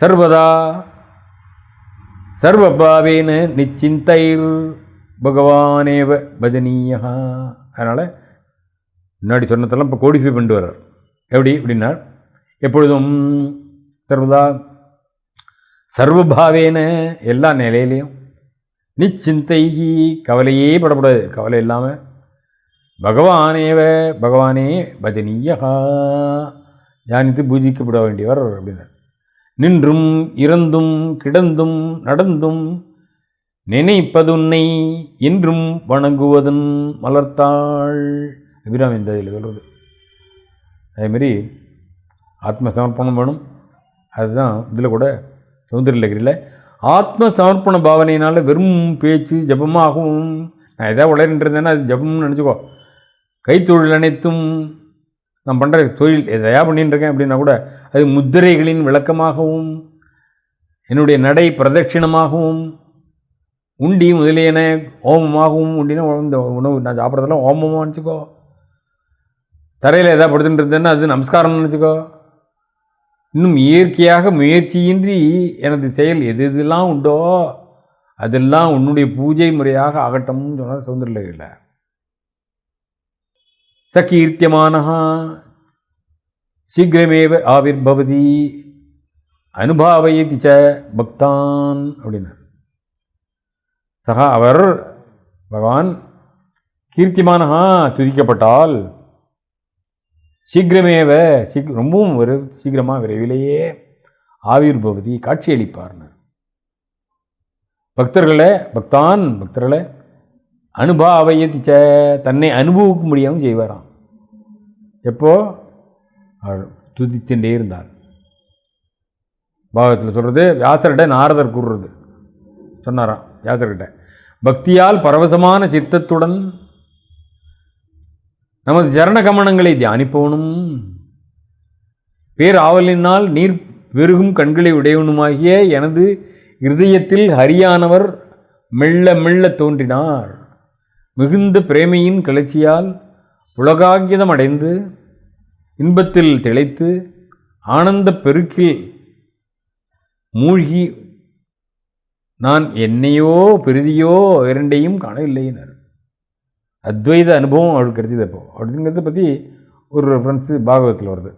சர்வதா சர்வபாவேன நிச்சிந்தைர் பகவானேவ பஜனீயா அதனால் முன்னாடி சொன்னதெல்லாம் இப்போ கோடிஃபை பண்ணிட்டு வர்றார். எப்படி? அப்படின்னா எப்பொழுதும் சர்வதா சர்வபாவேன எல்லா நிலையிலையும் நிச்சிந்தைகி கவலையே படக்கூடாது. கவலை இல்லாமல் பகவானேவ பகவானே பஜனீயா தியானித்து பூஜிக்கப்பட வேண்டியவர் அப்படின்னார். நின்றும் இறந்தும் கிடந்தும் நடந்தும் நினைப்பதுன்னை இன்றும் வணங்குவதன் மலர்த்தாள். அபிராமி இந்த இதில் சொல்கிறது அதேமாரி ஆத்ம சமர்ப்பணம் வேணும். அதுதான் இதில் கூட சௌந்தரியலகிரியில் ஆத்ம சமர்ப்பண பாவனையினால் வெறும் பேச்சு ஜபமாகவும் நான் எதாவது உளறின்றதுன்னா அது ஜபம்னு நினச்சிக்கோ. கைத்தொழில் அனைத்தும் நான் பண்ணுற தொழில் எதையா பண்ணிட்டுருக்கேன் அப்படின்னா கூட அது முத்திரைகளின் விளக்கமாகவும் என்னுடைய நடை பிரதட்சிணமாகவும் உண்டி முதலியன ஓமமாகவும் உண்டினா இந்த உணவு நான் சாப்பிட்றதெல்லாம் ஓமமாக நினச்சிக்கோ. தரையில் எதாவது படுத்துட்டு இருந்தேன்னா அது நமஸ்காரம்னு நினச்சிக்கோ. இன்னும் இயற்கையாக முயற்சியின்றி எனது செயல் எது எதெல்லாம் உண்டோ அதெல்லாம் உன்னுடைய பூஜை முறையாக ஆகட்டும்னு சொன்னால் சுதந்திரில் சகீர்த்தியமானஹா. சீக்கிரமேவ ஆவிர்பவதி. அனுபாவயதி ச பக்தான் அப்படின்னார். சகா அவர் பகவான் கீர்த்திமானஹா துதிக்கப்பட்டால் சீக்கிரமேவ சீக் ரொம்பவும் ஒரு சீக்கிரமாக விரைவிலேயே ஆவிர்பவதி காட்சியளிப்பார்னர். பக்தர்களை பக்தான் பக்தர்களே அனுபாவையத்தி ச தன்னை அனுபவிக்க முடியாமல் செய்வாராம். எப்போ? அவர் துதிச்சுட்டே இருந்தார். பாகத்தில் சொல்கிறது வியாசர்கிட்ட நாரதர் கூறுறது. சொன்னாராம் வியாசர்கிட்ட. பக்தியால் பரவசமான சித்தத்துடன் நமது ஜரண கமனங்களை தியானிப்பவனும் பேர் ஆவலினால் நீர் வெறுகும் கண்களை உடையவனுமாகிய எனது இருதயத்தில் ஹரியானவர் மெல்ல மெல்ல தோன்றினார். மிகுந்த பிரேமையின் கிளர்ச்சியால் உலகாங்கிதம் அடைந்து இன்பத்தில் திளைத்து ஆனந்த பெருக்கில் மூழ்கி நான் என்னையோ பிரிதியோ இரண்டையும் காணவில்லையினர் அத்வைத அனுபவம் அவளுக்கு கிடைச்சது அப்போ. அப்படிங்கிறத பற்றி ஒரு ரெஃபரன்ஸு பாகவத்தில் வருது.